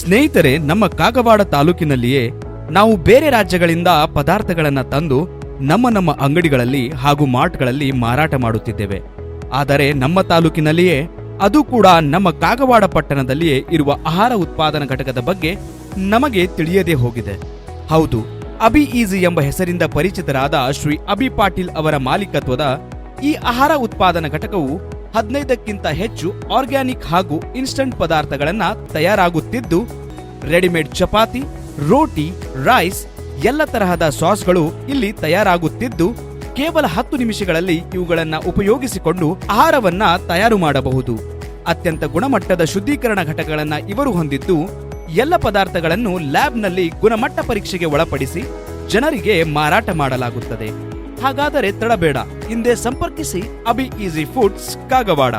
ಸ್ನೇಹಿತರೆ, ನಮ್ಮ ಕಾಗವಾಡ ತಾಲೂಕಿನಲ್ಲಿಯೇ ನಾವು ಬೇರೆ ರಾಜ್ಯಗಳಿಂದ ಪದಾರ್ಥಗಳನ್ನು ತಂದು ನಮ್ಮ ನಮ್ಮ ಅಂಗಡಿಗಳಲ್ಲಿ ಹಾಗೂ ಮಾರ್ಟ್ಗಳಲ್ಲಿ ಮಾರಾಟ ಮಾಡುತ್ತಿದ್ದೇವೆ. ಆದರೆ ನಮ್ಮ ತಾಲೂಕಿನಲ್ಲಿಯೇ ಅದು ಕೂಡ ನಮ್ಮ ಕಾಗವಾಡ ಪಟ್ಟಣದಲ್ಲಿಯೇ ಇರುವ ಆಹಾರ ಉತ್ಪಾದನಾ ಘಟಕದ ಬಗ್ಗೆ ನಮಗೆ ತಿಳಿಯದೇ ಹೋಗಿದೆ. ಹೌದು, ಅಬಿ ಈಜಿ ಎಂಬ ಹೆಸರಿಂದ ಪರಿಚಿತರಾದ ಶ್ರೀ ಅಬಿ ಪಾಟೀಲ್ ಅವರ ಮಾಲೀಕತ್ವದ ಈ ಆಹಾರ ಉತ್ಪಾದನಾ ಘಟಕವು ಹದಿನೈದಕ್ಕಿಂತ ಹೆಚ್ಚು ಆರ್ಗ್ಯಾನಿಕ್ ಹಾಗೂ ಇನ್ಸ್ಟಂಟ್ ಪದಾರ್ಥಗಳನ್ನು ತಯಾರಾಗುತ್ತಿದ್ದು, ರೆಡಿಮೇಡ್ ಚಪಾತಿ, ರೋಟಿ, ರೈಸ್ ಎಲ್ಲ ತರಹದ ಸಾಸ್ಗಳು ಇಲ್ಲಿ ತಯಾರಾಗುತ್ತಿದ್ದು, ಕೇವಲ ಹತ್ತು ನಿಮಿಷಗಳಲ್ಲಿ ಇವುಗಳನ್ನು ಉಪಯೋಗಿಸಿಕೊಂಡು ಆಹಾರವನ್ನ ತಯಾರು ಮಾಡಬಹುದು. ಅತ್ಯಂತ ಗುಣಮಟ್ಟದ ಶುದ್ಧೀಕರಣ ಘಟಕಗಳನ್ನು ಇವರು ಹೊಂದಿದ್ದು, ಎಲ್ಲ ಪದಾರ್ಥಗಳನ್ನು ಲ್ಯಾಬ್ನಲ್ಲಿ ಗುಣಮಟ್ಟ ಪರೀಕ್ಷೆಗೆ ಒಳಪಡಿಸಿ ಜನರಿಗೆ ಮಾರಾಟ ಮಾಡಲಾಗುತ್ತದೆ. ಹಾಗಾದರೆ ತಡಬೇಡ. ಹಿಂದೆ ಸಂಪರ್ಕಿಸಿ ಅಬಿ ಈಸಿ ಫುಡ್ಸ್ ಕಾಗವಾಡ.